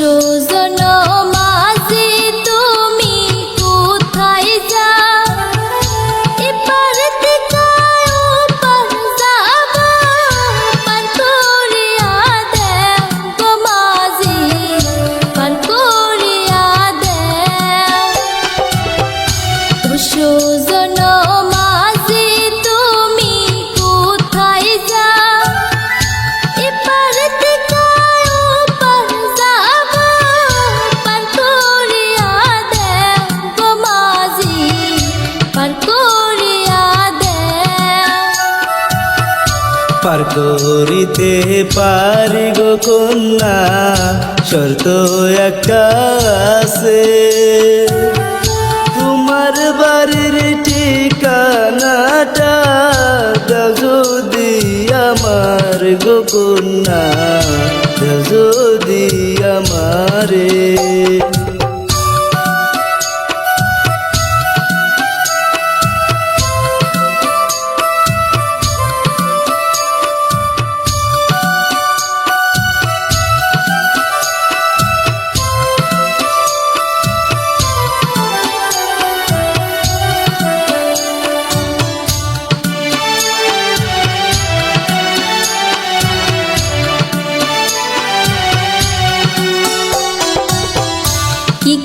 show. পার করিতে পারি গো কন্যা, শর্ত একটা আছে। তোমার বাড়ির ঠিকানাটা যদি আমার গো কন্যা যদি আমারে।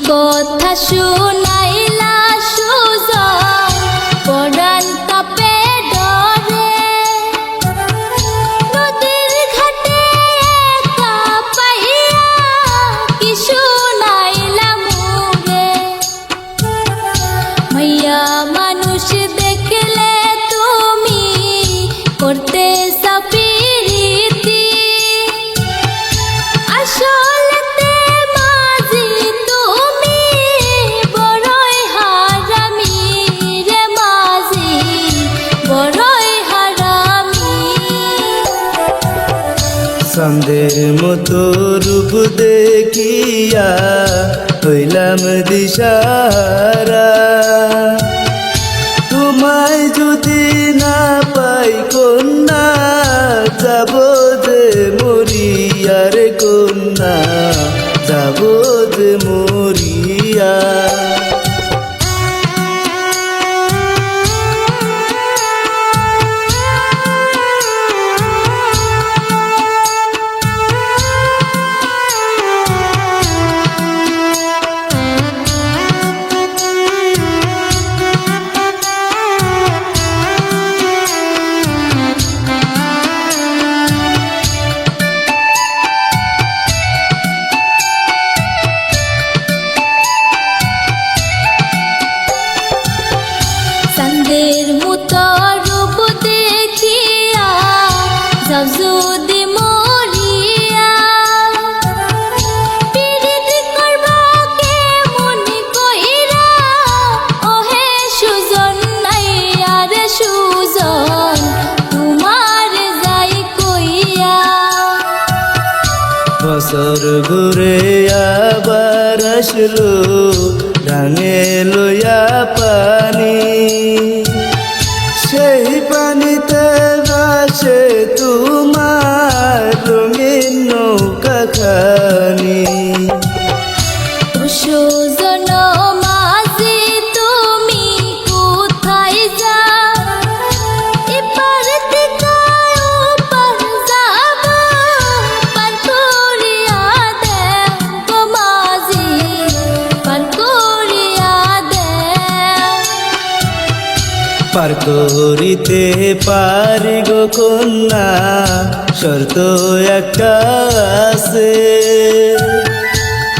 কথা শুনাইলা সন্দের মতো রূপ দেখিয়া হইলাম দিশারা তোমায় যদি না পাই কন্যা, যাব যে মরিয়া রে কন্যা, যাব যে মরিয়া। যাও যদি মরিয়া। পীড়িত করবা কে মনে কইরা। ওহে সুজন নাই আর সুজন, তোমার যাই কইয়া। বছর ঘুরে আবার আসলো ডাঙে পানি। সেই পানিতে বাসে তোমার রঙিন নৌকা পার করিতে পারি গো কন্যা, শর্ত একটা আছে।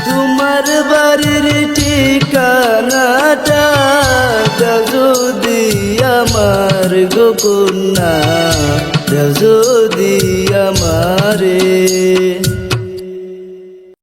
তোমার বাড়ির ঠিকানাটা যদি আমার গো কন্যা যদি আমারে।